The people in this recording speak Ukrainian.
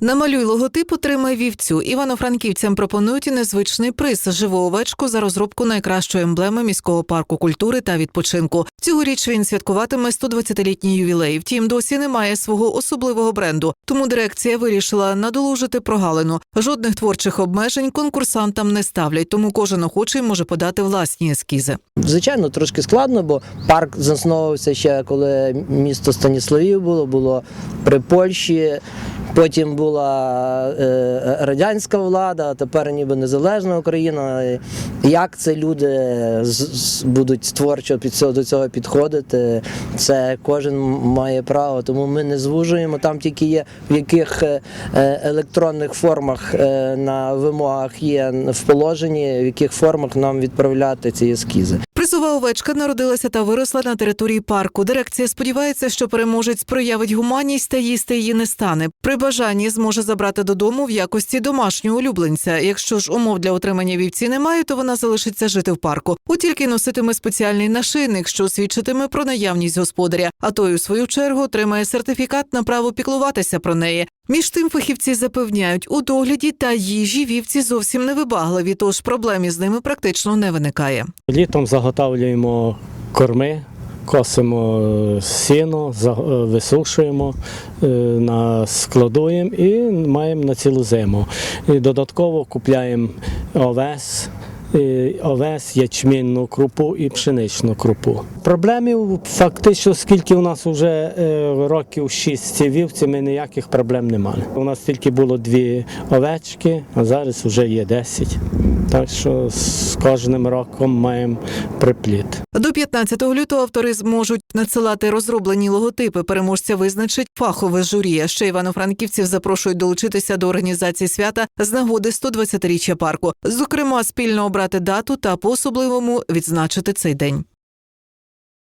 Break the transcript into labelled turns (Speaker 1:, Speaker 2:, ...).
Speaker 1: Намалюй логотип, отримай вівцю. Івано-франківцям пропонують незвичний приз живу овечку за розробку найкращої емблеми міського парку культури та відпочинку. Цьогоріч він святкуватиме 120-літній ювілей. Втім, досі немає свого особливого бренду. Тому дирекція вирішила надолужити прогалину. Жодних творчих обмежень конкурсантам не ставлять, тому кожен охочий може подати власні ескізи.
Speaker 2: Звичайно, трошки складно, бо парк засновувався ще коли місто Станіславів було, було при Польщі. Потім була е, радянська влада, а тепер ніби незалежна Україна. Як це люди з- з- будуть творчо під цього, до цього підходити, це кожен має право, тому ми не звужуємо. Там тільки є в яких е, електронних формах е, на вимогах є в положенні, в яких формах нам відправляти ці ескізи.
Speaker 1: Призова овечка народилася та виросла на території парку. Дирекція сподівається, що переможець проявить гуманність та їсти її не стане. При бажанні зможе забрати додому в якості домашнього улюбленця. Якщо ж умов для отримання вівці немає, то вона залишиться жити в парку. От тільки носитиме спеціальний нашийник, що свідчитиме про наявність господаря. А той, у свою чергу, отримає сертифікат на право піклуватися про неї. Між тим фахівці запевняють, у догляді та їжі вівці зовсім не вибагливі, тож проблем із ними практично не виникає.
Speaker 3: Літом заготовлюємо корми, косимо е, сіно, е, висушуємо, е, складуємо і маємо на цілу зиму. І додатково купляємо овес. Е, Овес, ячмінну крупу і пшеничну крупу. Проблемів фактично, скільки у нас вже е, років 6 ці вівці, ми ніяких проблем не мали. У нас тільки було дві овечки, а зараз вже є 10. Так що з кожним роком маємо припліт.
Speaker 1: До 15 лютого автори зможуть надсилати розроблені логотипи. Переможця визначить фахове журі. Ще івано-франківців запрошують долучитися до організації свята з нагоди 120-річчя парку. Зокрема, спільно обрати дату та по особливому відзначити цей день.